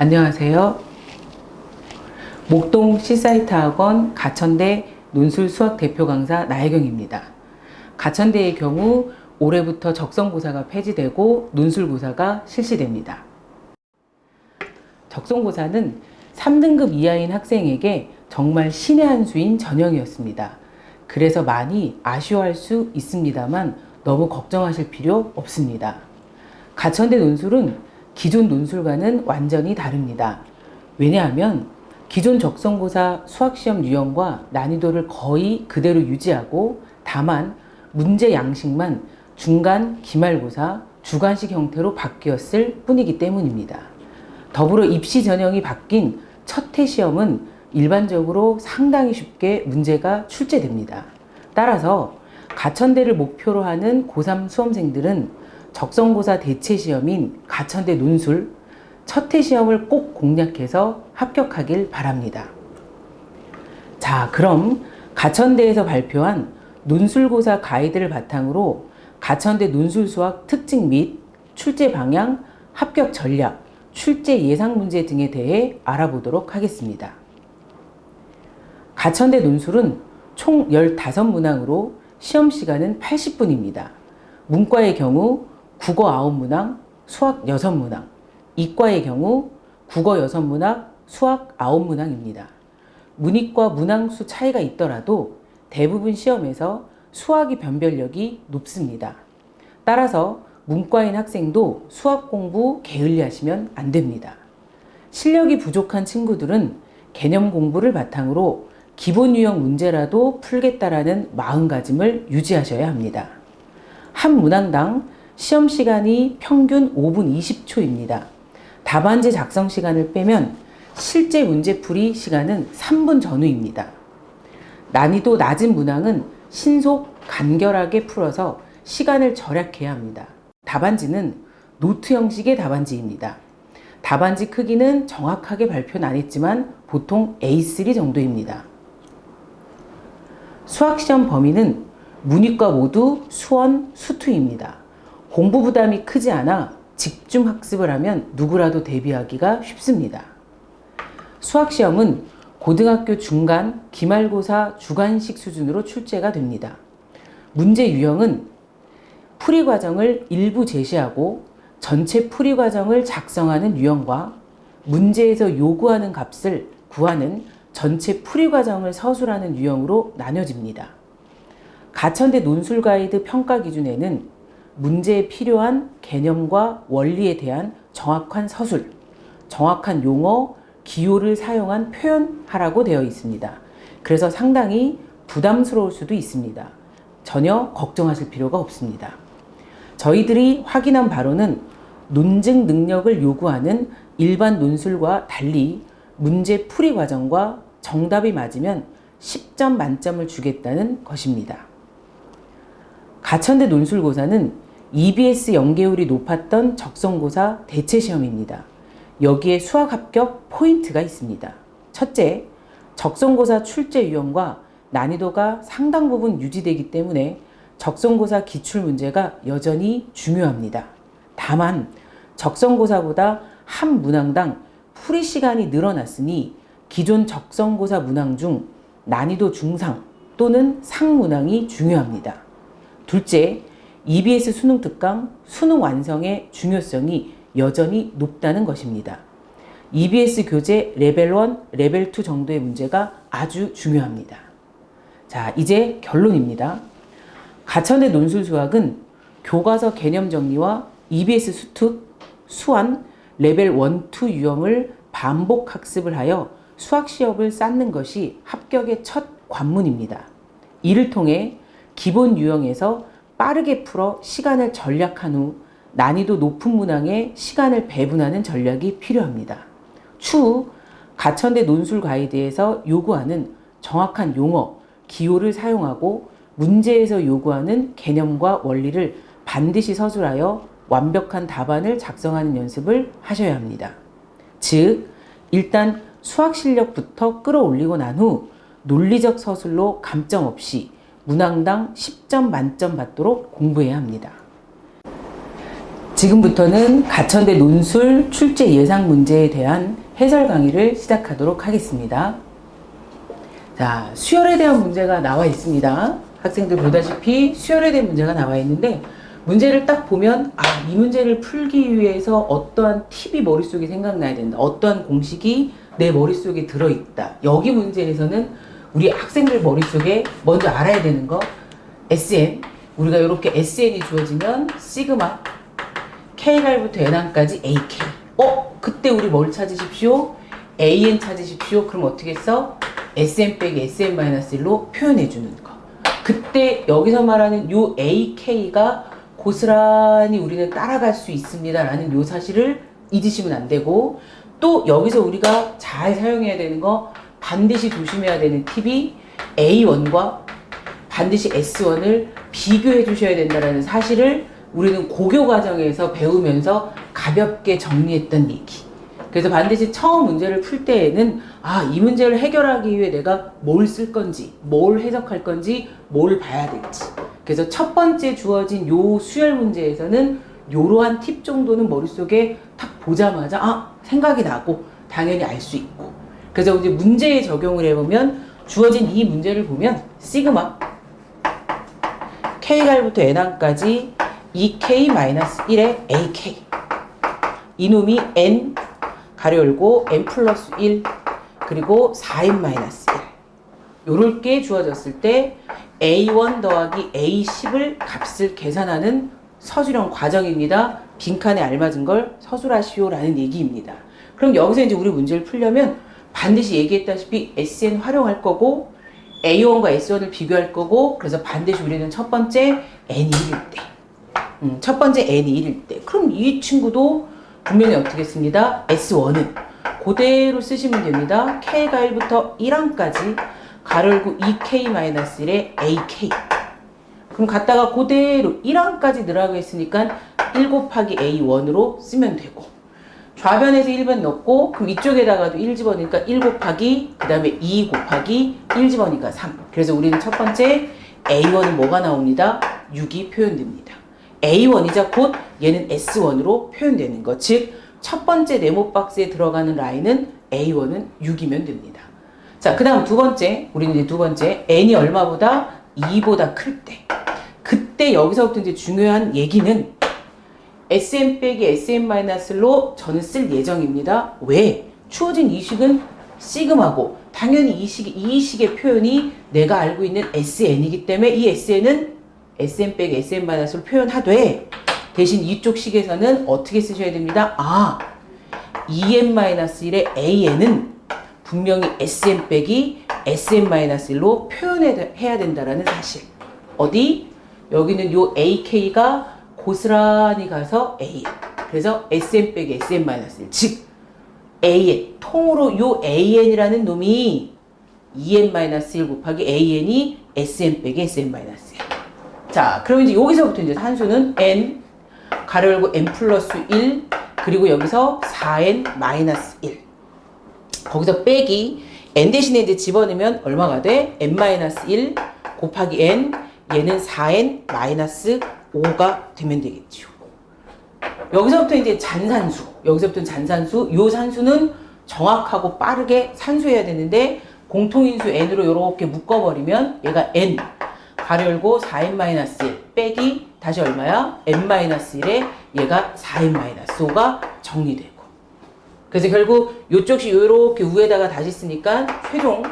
안녕하세요. 목동 C사이트 학원 가천대 논술 수학 대표 강사 나혜경입니다. 가천대의 경우 올해부터 적성고사가 폐지되고 논술고사가 실시됩니다. 적성고사는 3등급 이하인 학생에게 정말 신의 한 수인 전형이었습니다. 그래서 많이 아쉬워할 수 있습니다만 너무 걱정하실 필요 없습니다. 가천대 논술은 기존 논술과는 완전히 다릅니다. 왜냐하면 기존 적성고사 수학시험 유형과 난이도를 거의 그대로 유지하고 다만 문제 양식만 중간 기말고사 주관식 형태로 바뀌었을 뿐이기 때문입니다. 더불어 입시 전형이 바뀐 첫 해 시험은 일반적으로 상당히 쉽게 문제가 출제됩니다. 따라서 가천대를 목표로 하는 고3 수험생들은 적성고사 대체 시험인 가천대 논술 첫 해 시험을 꼭 공략해서 합격하길 바랍니다. 자, 그럼 가천대에서 발표한 논술고사 가이드를 바탕으로 가천대 논술 수학 특징 및 출제 방향, 합격 전략, 출제 예상 문제 등에 대해 알아보도록 하겠습니다. 가천대 논술은 총 15문항으로 시험 시간은 80분입니다. 문과의 경우 국어 9문항, 수학 6문항, 이과의 경우 국어 6문항, 수학 9문항입니다. 문이과 문항수 차이가 있더라도 대부분 시험에서 수학이 변별력이 높습니다. 따라서 문과인 학생도 수학 공부 게을리 하시면 안 됩니다. 실력이 부족한 친구들은 개념 공부를 바탕으로 기본 유형 문제라도 풀겠다라는 마음가짐을 유지하셔야 합니다. 한 문항당 시험 시간이 평균 5분 20초입니다. 답안지 작성 시간을 빼면 실제 문제 풀이 시간은 3분 전후입니다. 난이도 낮은 문항은 신속, 간결하게 풀어서 시간을 절약해야 합니다. 답안지는 노트 형식의 답안지입니다. 답안지 크기는 정확하게 발표는 안 했지만 보통 A3 정도입니다. 수학시험 범위는 문이과 모두 수원, 수투입니다. 공부 부담이 크지 않아 집중 학습을 하면 누구라도 대비하기가 쉽습니다. 수학 시험은 고등학교 중간, 기말고사 주관식 수준으로 출제가 됩니다. 문제 유형은 풀이 과정을 일부 제시하고 전체 풀이 과정을 작성하는 유형과 문제에서 요구하는 값을 구하는 전체 풀이 과정을 서술하는 유형으로 나뉘어집니다. 가천대 논술 가이드 평가 기준에는 문제에 필요한 개념과 원리에 대한 정확한 서술, 정확한 용어, 기호를 사용한 표현하라고 되어 있습니다. 그래서 상당히 부담스러울 수도 있습니다. 전혀 걱정하실 필요가 없습니다. 저희들이 확인한 바로는 논증 능력을 요구하는 일반 논술과 달리 문제 풀이 과정과 정답이 맞으면 10점 만점을 주겠다는 것입니다. 가천대 논술고사는 EBS 연계율이 높았던 적성고사 대체 시험입니다. 여기에 수학 합격 포인트가 있습니다. 첫째, 적성고사 출제 유형과 난이도가 상당 부분 유지되기 때문에 적성고사 기출 문제가 여전히 중요합니다. 다만 적성고사보다 한 문항당 풀이 시간이 늘어났으니 기존 적성고사 문항 중 난이도 중상 또는 상문항이 중요합니다. 둘째, EBS 수능 특강, 수능 완성의 중요성이 여전히 높다는 것입니다. EBS 교재 레벨 1, 레벨 2 정도의 문제가 아주 중요합니다. 자, 이제 결론입니다. 가천의 논술 수학은 교과서 개념 정리와 EBS 수특, 수완, 레벨 1, 2 유형을 반복 학습을 하여 수학 시험을 쌓는 것이 합격의 첫 관문입니다. 이를 통해 기본 유형에서 빠르게 풀어 시간을 절약한 후 난이도 높은 문항에 시간을 배분하는 전략이 필요합니다. 추후 가천대 논술 가이드에서 요구하는 정확한 용어, 기호를 사용하고 문제에서 요구하는 개념과 원리를 반드시 서술하여 완벽한 답안을 작성하는 연습을 하셔야 합니다. 즉, 일단 수학 실력부터 끌어올리고 난 후 논리적 서술로 감점 없이 문항당 10점 만점 받도록 공부해야 합니다. 지금부터는 가천대 논술 출제 예상 문제에 대한 해설 강의를 시작하도록 하겠습니다. 자, 수열에 대한 문제가 나와 있습니다. 학생들 보다시피 수열에 대한 문제가 나와 있는데 문제를 딱 보면 아, 이 문제를 풀기 위해서 어떠한 팁이 머릿속에 생각나야 된다. 어떠한 공식이 내 머릿속에 들어있다. 여기 문제에서는 우리 학생들 머릿속에 먼저 알아야 되는 거 SN 우리가 이렇게 SN이 주어지면 시그마 K갈부터 N항까지 AK 어? 그때 우리 뭘 찾으십시오? AN 찾으십시오. 그럼 어떻게 써? SM 빼기 SM-1로 표현해 주는 거. 그때 여기서 말하는 요 AK가 고스란히 우리는 따라갈 수 있습니다. 라는 요 사실을 잊으시면 안 되고 또 여기서 우리가 잘 사용해야 되는 거 반드시 조심해야 되는 팁이 A1과 반드시 S1을 비교해 주셔야 된다는 사실을 우리는 고교 과정에서 배우면서 가볍게 정리했던 얘기. 그래서 반드시 처음 문제를 풀 때에는 아, 이 문제를 해결하기 위해 내가 뭘 쓸 건지, 뭘 해석할 건지, 뭘 봐야 될지. 그래서 첫 번째 주어진 요 수열 문제에서는 요러한 팁 정도는 머릿속에 딱 보자마자 아, 생각이 나고 당연히 알 수 있고. 그래서 이제 문제에 적용을 해보면 주어진 이 문제를 보면 시그마 K갈부터 N항까지 2K-1의 AK 이놈이 N 가려 열고 N 플러스 1 그리고 4N-1 요렇게 주어졌을 때 A1 더하기 A10을 값을 계산하는 서술형 과정입니다. 빈칸에 알맞은 걸 서술하시오라는 얘기입니다. 그럼 여기서 이제 우리 문제를 풀려면 반드시 얘기했다시피 SN 활용할 거고 A1과 S1을 비교할 거고 그래서 반드시 우리는 첫 번째 N이 1일 때 음, 첫 번째 N이 1일 때 그럼 이 친구도 분명히 어떻게 씁니다? S1은 그대로 쓰시면 됩니다. K가 1부터 1항까지 가열고 2K-1의 AK 그럼 갖다가 그대로 1항까지 늘어가고 있으니까 1 곱하기 A1으로 쓰면 되고 좌변에서 1번 넣고 그럼 이쪽에다가도 1 집어넣으니까 1 곱하기 그 다음에 2 곱하기 1 집어넣으니까 3 그래서 우리는 첫 번째 A1은 뭐가 나옵니다? 6이 표현됩니다. A1이자 곧 얘는 S1으로 표현되는 것. 즉, 첫 번째 네모 박스에 들어가는 라인은 A1은 6이면 됩니다. 자, 그 다음 두 번째, 우리는 이제 두 번째, N이 얼마보다 2보다 클 때. 그때 여기서부터 이제 중요한 얘기는 SM 빼기 SM-로 저는 쓸 예정입니다. 왜? 추워진 이 식은 시그마고, 당연히 이 식이, 이 식의 표현이 내가 알고 있는 SN이기 때문에 이 SN은 SM 빼기 SM-로 표현하되, 대신 이쪽 식에서는 어떻게 쓰셔야 됩니다? 아, EM-1의 AN은 분명히 SM 빼기 SM-1로 표현해야 된다라는 사실. 어디? 여기는 요 AK가 고스란히 가서 AN. 그래서 SM 빼기 SM-1. 즉, AN. 통으로 요 AN이라는 놈이 EN-1 곱하기 AN이 SM 빼기 SM-1. 자, 그럼 이제 여기서부터 이제 산수는 N, 가로 열고 N 플러스 1, 그리고 여기서 4N 마이너스 1. 거기서 빼기 N 대신에 이제 집어넣으면 얼마가 돼? N-1 곱하기 N, 얘는 4N 마이너스 5가 되면 되겠죠. 여기서부터 이제 잔산수, 여기서부터 잔산수, 요 산수는 정확하고 빠르게 산수해야 되는데 공통인수 n으로 이렇게 묶어버리면 얘가 n 가로 열고 4n-1 빼기 다시 얼마야? n-1에 얘가 4n-5가 정리되고 그래서 결국 요쪽이 요렇게 위에다가 다시 쓰니까 최종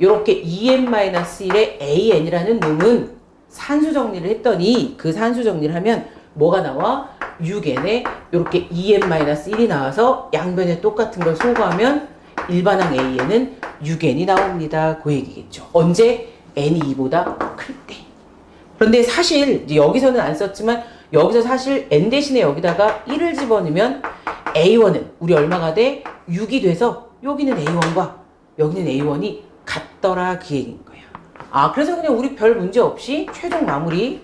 요렇게 2n-1의 an이라는 놈은 산수 정리를 했더니 그 산수 정리를 하면 뭐가 나와? 6n에 이렇게 2n-1이 나와서 양변에 똑같은 걸 소거하면 일반항 a에는 6n이 나옵니다. 그 얘기겠죠. 언제 n이 2보다 클 때. 그런데 사실 여기서는 안 썼지만 여기서 사실 n 대신에 여기다가 1을 집어넣으면 a1은 우리 얼마가 돼? 6이 돼서 여기는 a1과 여기는 a1이 같더라 그 거야. 아 그래서 그냥 우리 별 문제 없이 최종 마무리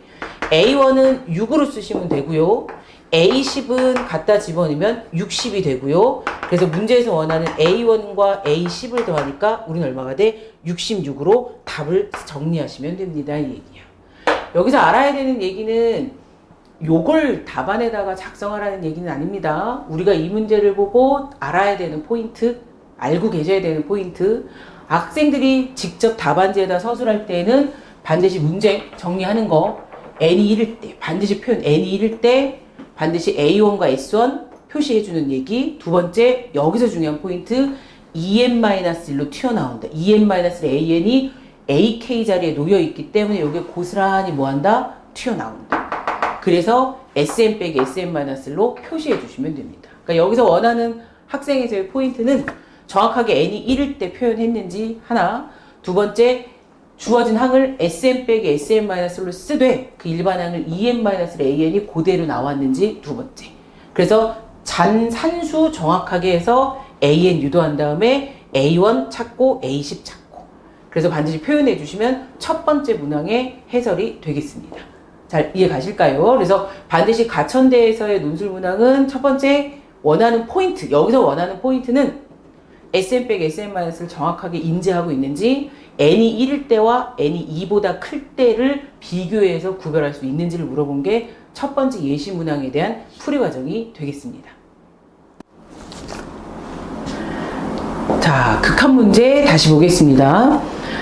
A1은 6으로 쓰시면 되고요. A10은 갖다 집어넣으면 60이 되고요. 그래서 문제에서 원하는 A1과 A10을 더하니까 우리는 얼마가 돼? 66으로 답을 정리하시면 됩니다. 이 얘기야. 여기서 알아야 되는 얘기는 요걸 답안에다가 작성하라는 얘기는 아닙니다. 우리가 이 문제를 보고 알아야 되는 포인트, 알고 계셔야 되는 포인트, 학생들이 직접 답안지에다 서술할 때는 반드시 문제 정리하는 거, n이 1일 때, 반드시 표현 n이 1일 때, 반드시 a1과 s1 표시해 주는 얘기. 두 번째, 여기서 중요한 포인트, en-1로 튀어나온다. en-an이 ak 자리에 놓여 있기 때문에 여기에 고스란히 뭐한다? 튀어나온다. 그래서 sm 빼기 sm-로 표시해 주시면 됩니다. 그러니까 여기서 원하는 학생에서의 포인트는 정확하게 n이 1일 때 표현했는지 하나, 두 번째 주어진 항을 sm 빼기 sm-로 쓰되 그 일반 항을 en-an이 그대로 나왔는지 두 번째. 그래서 잔 산수 정확하게 해서 an 유도한 다음에 a1 찾고 a10 찾고 그래서 반드시 표현해 주시면 첫 번째 문항의 해설이 되겠습니다. 잘 이해 가실까요? 그래서 반드시 가천대에서의 논술 문항은 첫 번째 원하는 포인트, 여기서 원하는 포인트는 SM 빼기 SM-을 정확하게 인지하고 있는지 n이 1일 때와 n이 2보다 클 때를 비교해서 구별할 수 있는지를 물어본 게 첫 번째 예시 문항에 대한 풀이 과정이 되겠습니다. 자, 극한 문제 다시 보겠습니다.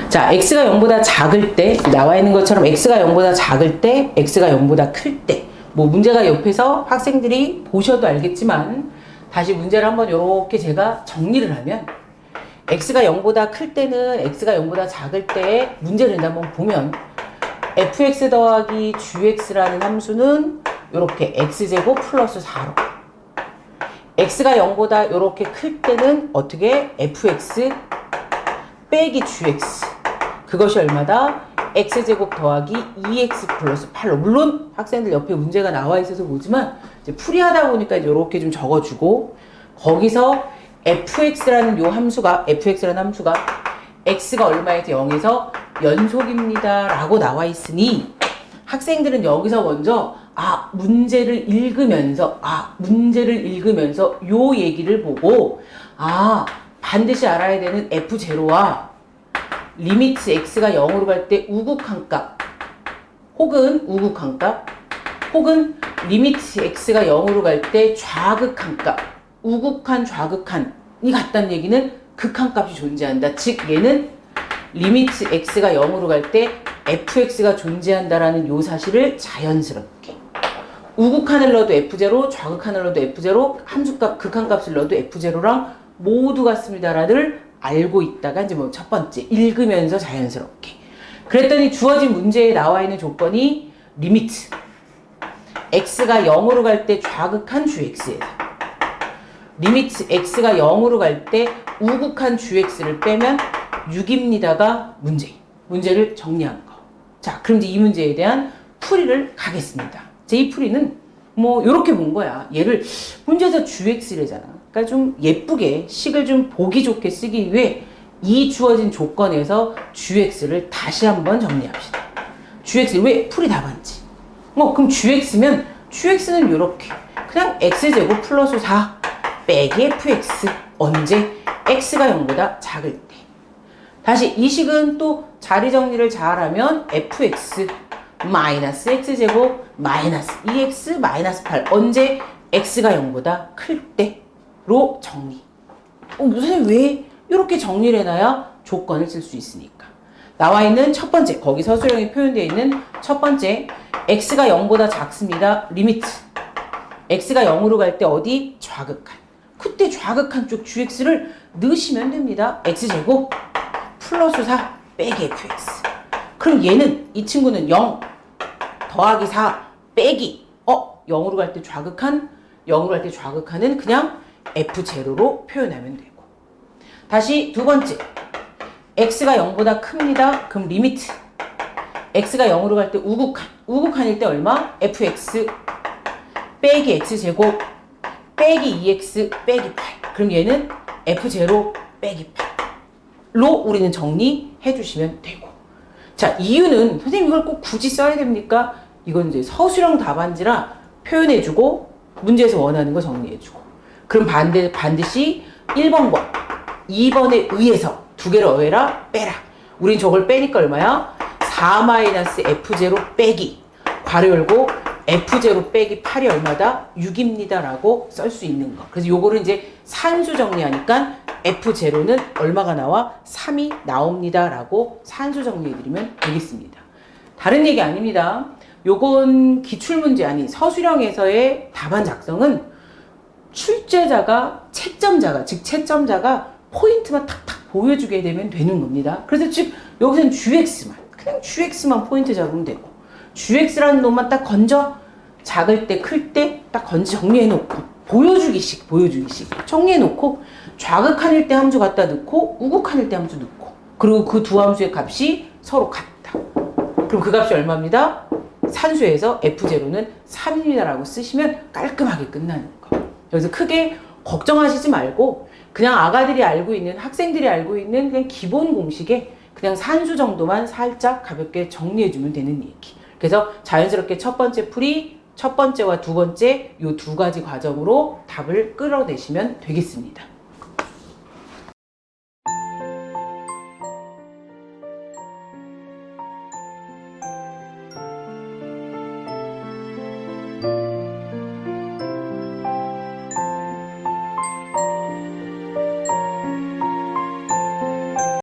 자, x가 0보다 작을 때, 나와 있는 것처럼 x가 0보다 작을 때, x가 0보다 클 때, 뭐 문제가 옆에서 학생들이 보셔도 알겠지만, 다시 문제를 한번 이렇게 제가 정리를 하면, x가 0보다 클 때는 x가 0보다 작을 때 문제를 한번 보면, fx 더하기 gx라는 함수는 이렇게 x제곱 플러스 4로, x가 0보다 이렇게 클 때는 어떻게? Fx 빼기 gx. 그것이 얼마다? X제곱 더하기 2x 플러스 8로 물론 학생들 옆에 문제가 나와 있어서 보지만 이제 풀이하다 보니까 이렇게 좀 적어주고 거기서 fx라는 요 함수가 fx라는 함수가 x가 얼마에서 0에서 연속입니다 라고 나와 있으니 학생들은 여기서 먼저 아 문제를 읽으면서 아 문제를 읽으면서 요 얘기를 보고 아 반드시 알아야 되는 f0와 리미트 x가 0으로 갈 때 우극한 값 혹은 우극한 값 혹은 리미트 x가 0으로 갈 때 좌극한 값 우극한 좌극한이 같다는 얘기는 극한 값이 존재한다. 즉 얘는 리미트 x가 0으로 갈 때 fx가 존재한다라는 요 사실을 자연스럽게. 우극한을 넣어도 f0 좌극한을 넣어도 f0 함수값 극한값을 넣어도 f0랑 모두 같습니다라를 알고 있다가 이제 뭐 첫 번째 읽으면서 자연스럽게 그랬더니 주어진 문제에 나와 있는 조건이 리미트 x가 0으로 갈 때 좌극한 gx에서 리미트 x가 0으로 갈 때 우극한 gx를 빼면 6입니다가 문제 문제를 정리한 거. 자, 그럼 이제 이 문제에 대한 풀이를 가겠습니다. 제 이 풀이는 뭐 이렇게 본 거야. 얘를 문제에서 gx래잖아. 그러니까 좀 예쁘게 식을 좀 보기 좋게 쓰기 위해 이 주어진 조건에서 gx를 다시 한번 정리합시다. gx 왜 풀이 답안지? 어 그럼 gx면 gx는 이렇게. 그냥 x제곱 플러스 4 빼기 fx 언제? x가 0보다 작을 때. 다시 이 식은 또 자리 정리를 잘하면 fx 마이너스 x제곱 마이너스 2x 마이너스 8 언제? x가 0보다 클때 로 정리. 어, 선생님 왜 이렇게 정리를 해놔야 조건을 쓸 수 있으니까. 나와 있는 첫 번째, 거기 서술형이 표현되어 있는 첫 번째, x가 0보다 작습니다. 리미트. x가 0으로 갈 때 어디? 좌극한. 그때 좌극한 쪽 gx를 넣으시면 됩니다. x제곱 플러스 4 빼기 fx. 그럼 얘는 이 친구는 0 더하기 4 빼기 어 0으로 갈 때 좌극한 0으로 갈 때 좌극한은 그냥 f0로 표현하면 되고 다시 두 번째 x가 0보다 큽니다. 그럼 리미트 x가 0으로 갈 때 우극한 우극한일 때 얼마? fx 빼기 x제곱 빼기 2x 빼기 8 그럼 얘는 f0 빼기 8로 우리는 정리해 주시면 되고 자 이유는 선생님 이걸 꼭 굳이 써야 됩니까? 이건 이제 서술형 답안지라 표현해 주고 문제에서 원하는 거 정리해 주고 그럼 반대, 반드시 1번과 2번에 의해서 두 개를 어해라 빼라 우린 저걸 빼니까 얼마야? 4-F0 빼기 괄호 열고 F0 빼기 8이 얼마다? 6입니다. 라고 쓸 수 있는 거. 그래서 요거를 이제 산수 정리하니까 F0는 얼마가 나와? 3이 나옵니다. 라고 산수 정리해드리면 되겠습니다. 다른 얘기 아닙니다. 요건 기출문제 아닌 서술형에서의 답안 작성은 출제자가 채점자가 즉 채점자가 포인트만 탁탁 보여주게 되면 되는 겁니다. 그래서 즉 여기서는 GX만 그냥 GX만 포인트 잡으면 되고 GX라는 놈만 딱 건져 작을 때 클 때 딱 건져 정리해 놓고 보여주기식 보여주기식 정리해 놓고 좌극한일 때 함수 갖다 넣고 우극한일 때 함수 넣고 그리고 그 두 함수의 값이 서로 같다. 그럼 그 값이 얼마입니다? 산수에서 F0는 3입니다라고 쓰시면 깔끔하게 끝나는 거. 여기서 크게 걱정하시지 말고 그냥 아가들이 알고 있는 학생들이 알고 있는 그냥 기본 공식에 그냥 산수 정도만 살짝 가볍게 정리해주면 되는 얘기. 그래서 자연스럽게 첫 번째 풀이 첫 번째와 두 번째 요 두 가지 과정으로 답을 끌어내시면 되겠습니다.